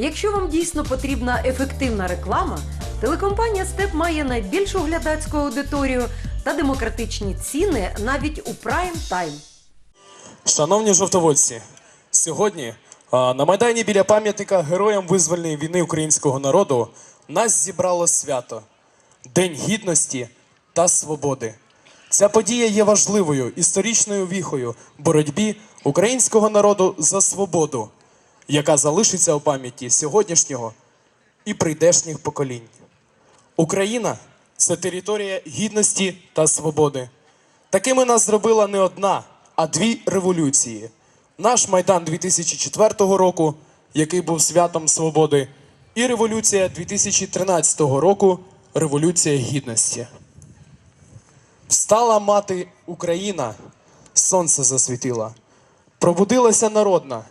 Якщо вам дійсно потрібна ефективна реклама, телекомпанія Степ має найбільшу глядацьку аудиторію та демократичні ціни навіть у прайм тайм. Шановні жовтоводці, сьогодні а, на Майдані біля пам'ятника героям визвольної війни українського народу нас зібрало свято День Гідності та Свободи. Ця подія є важливою історичною віхою боротьбі українського народу за свободу, яка залишиться у пам'яті сьогоднішнього і прийдешніх поколінь. Україна це територія гідності та свободи. Такими нас зробила не одна, а дві революції. Наш Майдан 2004 року, який був святом свободи, і революція 2013 року Революція Гідності. Встала мати Україна, сонце засвітила. Пробудилася народна,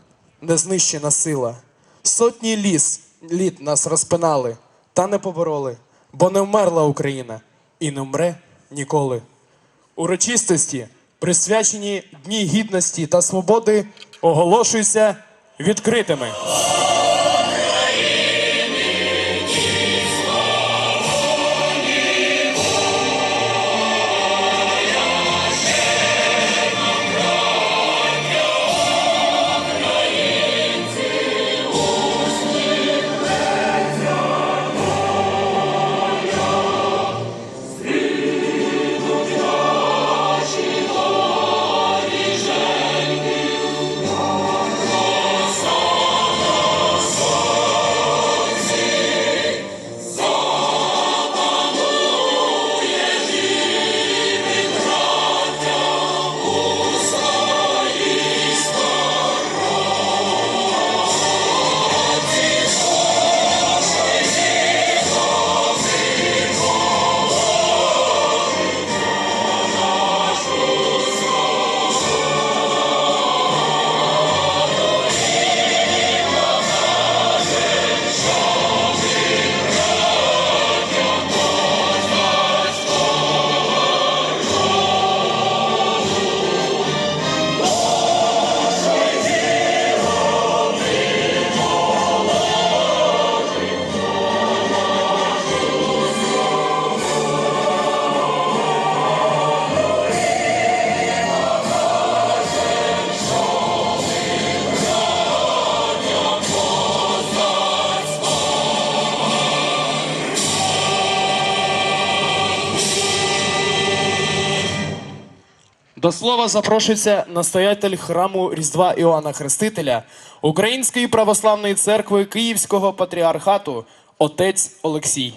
незнищена сила. Сотні ліс, літ нас розпинали, та не побороли, бо не вмерла Україна і не вмре ніколи. Урочистості, присвячені Дні гідності та свободи, оголошуються відкритими. Слова запрошується настоятель храму Різдва Іоанна Хрестителя Української православної церкви Київського патріархату отець Олексій.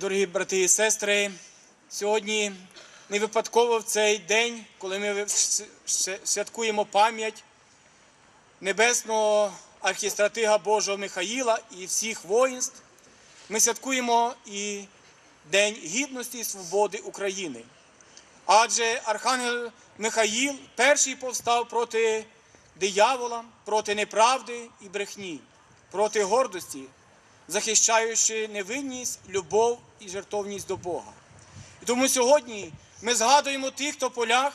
Дорогі брати і сестри, сьогодні не випадково в цей день, коли ми святкуємо пам'ять небесного архістратига Божого Михаїла і всіх воїнств, ми святкуємо і День гідності і свободи України. Адже Архангел Михаїл перший повстав проти диявола, проти неправди і брехні, проти гордості, захищаючи невинність, любов і жертовність до Бога. І тому сьогодні ми згадуємо тих, хто полях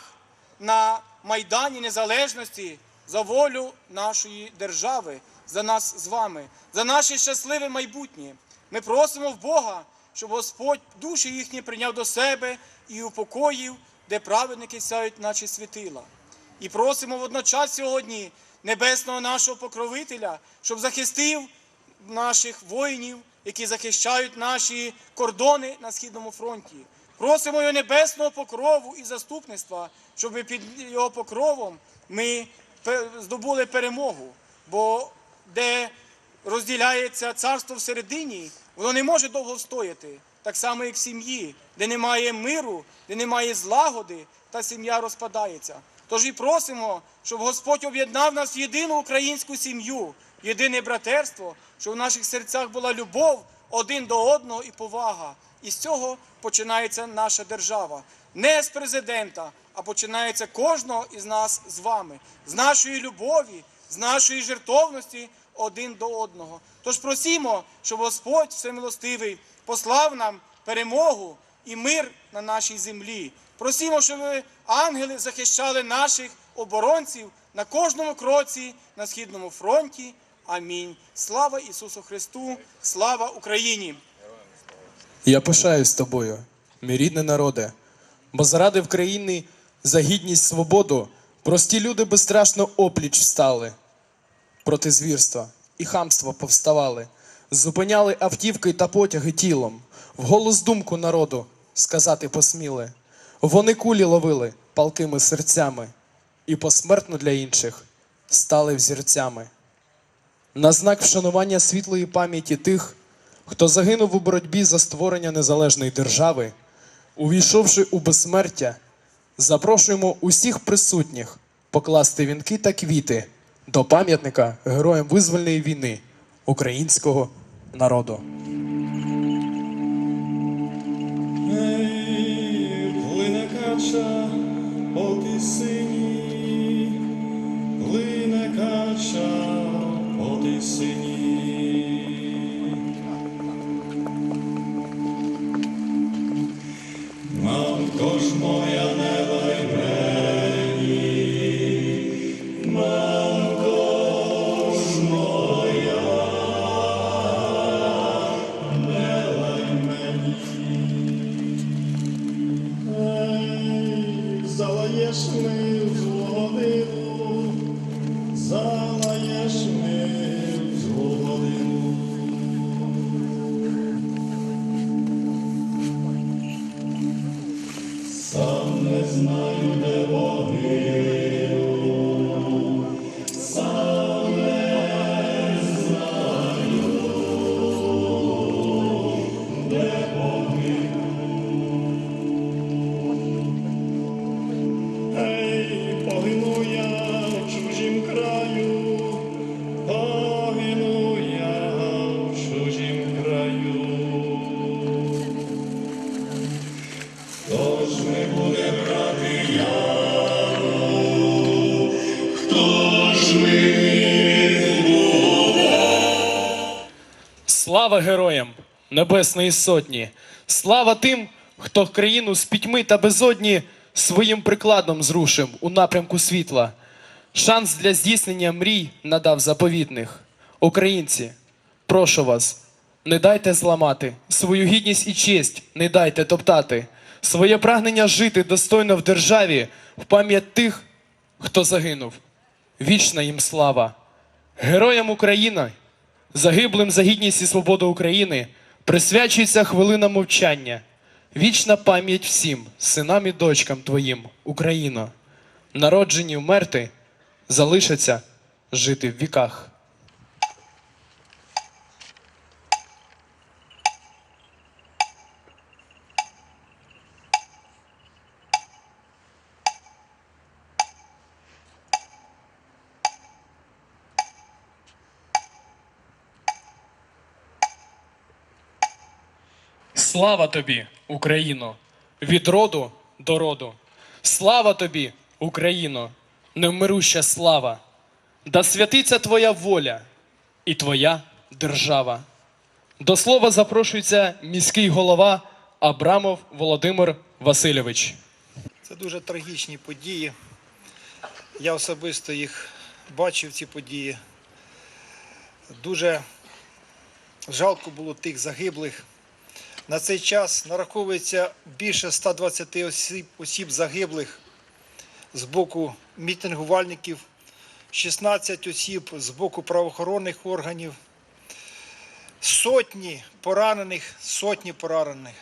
на Майдані Незалежності за волю нашої держави, за нас з вами, за наше щасливе майбутнє. Ми просимо в Бога, щоб Господь душі їхні прийняв до себе і упокоїв, де праведники сяють, наче світила. І просимо водночас сьогодні небесного нашого покровителя, щоб захистив наших воїнів, які захищають наші кордони на східному фронті. Просимо його небесного покрову і заступництва, щоб під його покровом ми здобули перемогу. Бо де розділяється царство всередині, воно не може довго стояти. Так само, як в сім'ї, де немає миру, де немає злагоди, та сім'я розпадається. Тож і просимо, щоб Господь об'єднав нас в єдину українську сім'ю, єдине братерство, щоб в наших серцях була любов один до одного і повага. І з цього починається наша держава. Не з президента, а починається кожного із нас з вами, з нашої любові, з нашої жертовності один до одного. Тож просімо, щоб Господь Всемилостивий послав нам перемогу і мир на нашій землі. Просімо, щоб ангели захищали наших оборонців на кожному кроці на східному фронті. Амінь. Слава Ісусу Христу! Слава Україні! Я пишаюсь тобою, мій рідний народе, бо заради країни за гідність свободу прості люди безстрашно опліч встали. Проти звірства і хамства повставали, зупиняли автівки та потяги тілом, вголос думку народу сказати посміли. Вони кулі ловили палкими серцями і посмертно для інших стали взірцями. На знак вшанування світлої пам'яті тих, хто загинув у боротьбі за створення незалежної держави, увійшовши у безсмертя, запрошуємо усіх присутніх покласти вінки та квіти до пам'ятника героям визвольної війни українського народу. Плине по Слава героям Небесної Сотні! Слава тим, хто країну з пітьми та безодні своїм прикладом зрушив у напрямку світла. Шанс для здійснення мрій надав заповітних. Українці, прошу вас, не дайте зламати свою гідність і честь, не дайте топтати, своє прагнення жити достойно в державі в пам'ять тих, хто загинув. Вічна їм слава! Героям України, загиблим за гідність і свободу України, присвячується хвилина мовчання. Вічна пам'ять всім, синам і дочкам твоїм, Україно. Народжені вмерти, залишаться жити в віках. Слава тобі, Україно, від роду до роду. Слава тобі, Україно, невмируща слава. Да святиться твоя воля і твоя держава. До слова запрошується міський голова Абрамов Володимир Васильович. Це дуже трагічні події. Я особисто їх бачив, ці події. Дуже жалко було тих загиблих. На цей час нараховується більше 120 осіб, осіб загиблих з боку мітингувальників, 16 осіб з боку правоохоронних органів, сотні поранених, сотні поранених.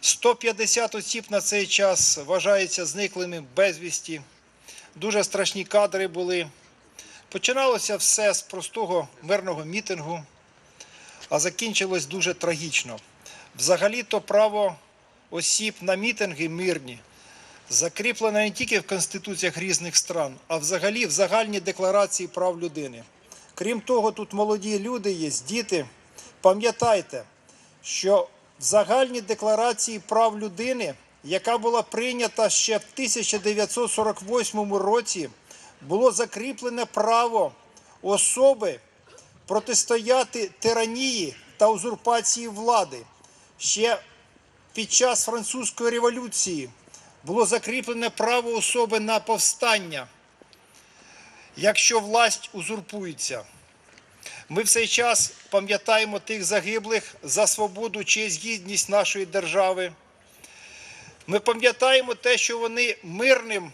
150 осіб на цей час вважаються зниклими безвісті. Дуже страшні кадри були. Починалося все з простого мирного мітингу, а закінчилось дуже трагічно. Взагалі-то право осіб на мітинги мирні закріплене не тільки в конституціях різних стран, а взагалі в загальній декларації прав людини. Крім того, тут молоді люди є, діти. Пам'ятайте, що в загальній декларації прав людини, яка була прийнята ще в 1948 році, було закріплене право особи протистояти тиранії та узурпації влади. Ще під час французької революції було закріплене право особи на повстання, якщо власть узурпується. Ми в цей час пам'ятаємо тих загиблих за свободу, честь, гідність нашої держави. Ми пам'ятаємо те, що вони мирним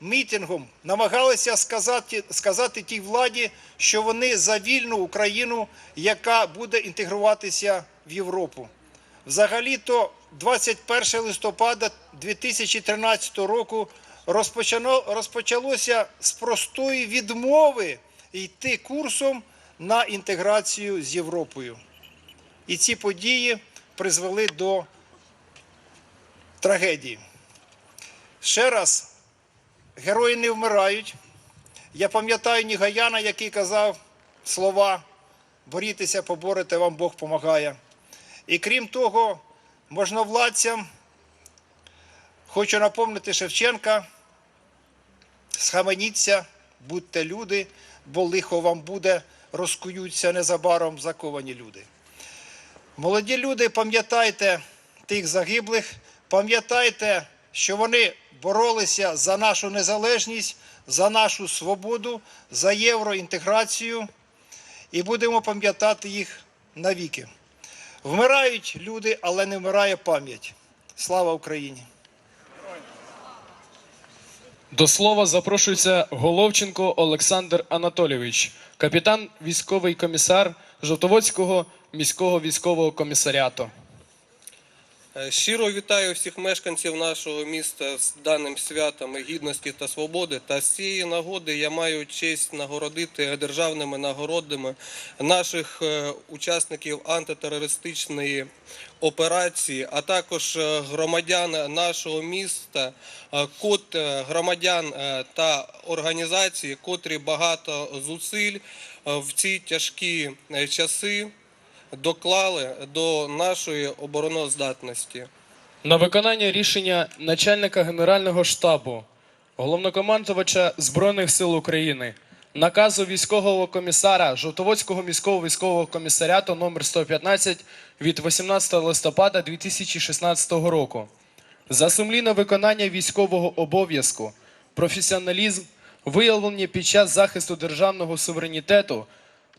мітингом намагалися сказати, сказати тій владі, що вони за вільну Україну, яка буде інтегруватися в Європу. Взагалі-то 21 листопада 2013 року розпочалося з простої відмови йти курсом на інтеграцію з Європою. І ці події призвели до трагедії. Ще раз, герої не вмирають. Я пам'ятаю Нігаяна, який казав слова борітеся, поборете, вам Бог помагає. І крім того, можновладцям хочу напомнити Шевченка, схаменіться, будьте люди, бо лихо вам буде, розкуються незабаром заковані люди. Молоді люди, пам'ятайте тих загиблих, пам'ятайте, що вони боролися за нашу незалежність, за нашу свободу, за євроінтеграцію, і будемо пам'ятати їх навіки. Вмирають люди, але не вмирає пам'ять. Слава Україні! До слова запрошується Головченко Олександр Анатолійович, капітан військовий комісар Жовтоводського міського військового комісаріату. Е, Щиро вітаю всіх мешканців нашого міста з даним святом гідності та свободи. Та з цієї нагоди я маю честь нагородити державними нагородами наших е, учасників антитерористичної операції, а також е, громадян нашого міста, кот громадян та організації, котрі багато зусиль в ці тяжкі часи доклали до нашої обороноздатності. На виконання рішення начальника Генерального штабу, головнокомандувача Збройних сил України, наказу військового комісара Жовтоводського міського військового комісаріату номер 115 від 18 листопада 2016 року. За сумлінне виконання військового обов'язку, професіоналізм, виявлені під час захисту державного суверенітету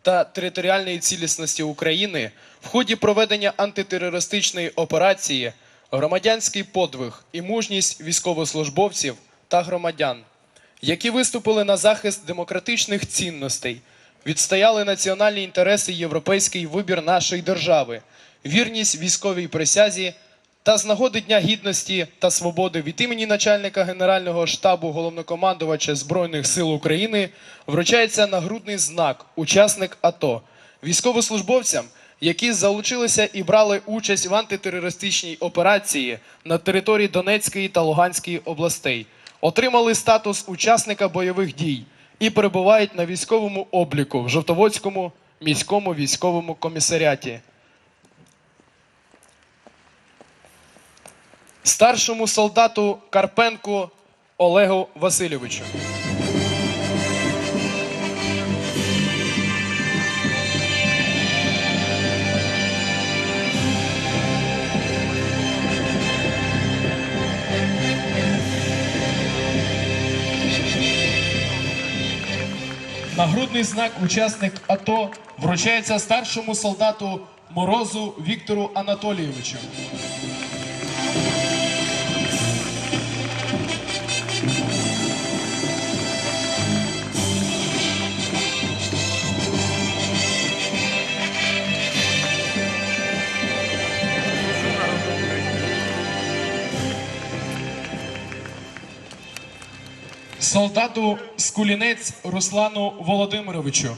та територіальної цілісності України в ході проведення антитерористичної операції, громадянський подвиг і мужність військовослужбовців та громадян, які виступили на захист демократичних цінностей, відстояли національні інтереси європейський вибір нашої держави, вірність військовій присязі та з нагоди Дня гідності та свободи від імені начальника Генерального штабу головнокомандувача Збройних сил України вручається нагрудний знак учасник АТО військовослужбовцям, які залучилися і брали участь в антитерористичній операції на території Донецької та Луганської областей, отримали статус учасника бойових дій і перебувають на військовому обліку в Жовтоводському міському військовому комісаріаті. Старшому солдату Карпенку Олегу Васильовичу. Нагрудний знак учасник АТО вручається старшому солдату Морозу Віктору Анатолійовичу. Солдату Скулінець Руслану Володимировичу.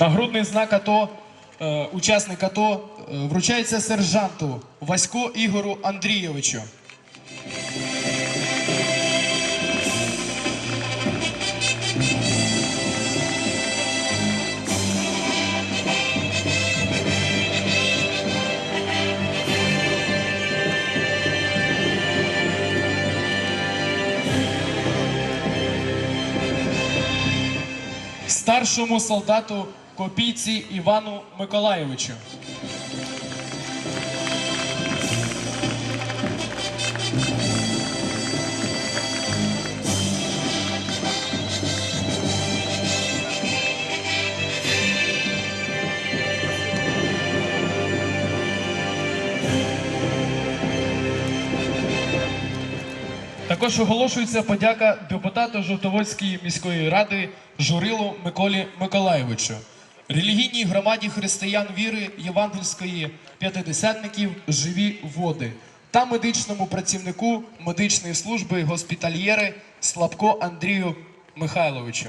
Нагрудний знак АТО, е, учасник АТО, е, вручається сержанту Васько Ігору Андрійовичу. Старшому солдату Копійці Івану Миколаєвичу. Також оголошується подяка депутату Жовтоводської міської ради Журилу Миколі Миколаєвичу, релігійній громаді християн віри Євангельської п'ятидесятників Живі води та медичному працівнику медичної служби госпітальєри Слабко Андрію Михайловичу.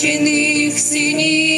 Втрачених синів.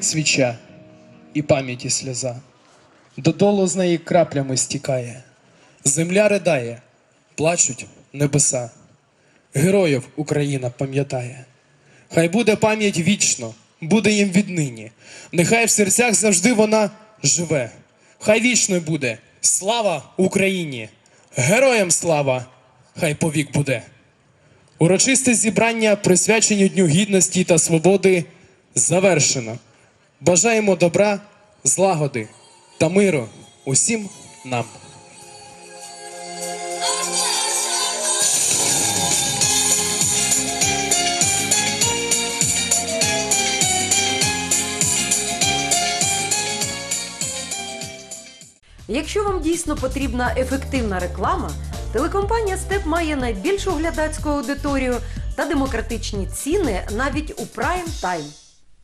Горить свіча і пам'яті сльоза, додолу з неї краплями стікає, земля ридає, плачуть небеса, героїв Україна пам'ятає. Хай буде пам'ять вічно, буде їм віднині. Нехай в серцях завжди вона живе. Хай вічно буде слава Україні! Героям слава! Хай повік буде! Урочисте зібрання, присвячені Дню Гідності та Свободи, завершено. Бажаємо добра, злагоди та миру усім нам. Якщо вам дійсно потрібна ефективна реклама, телекомпанія Степ має найбільшу глядацьку аудиторію та демократичні ціни навіть у прайм тайм.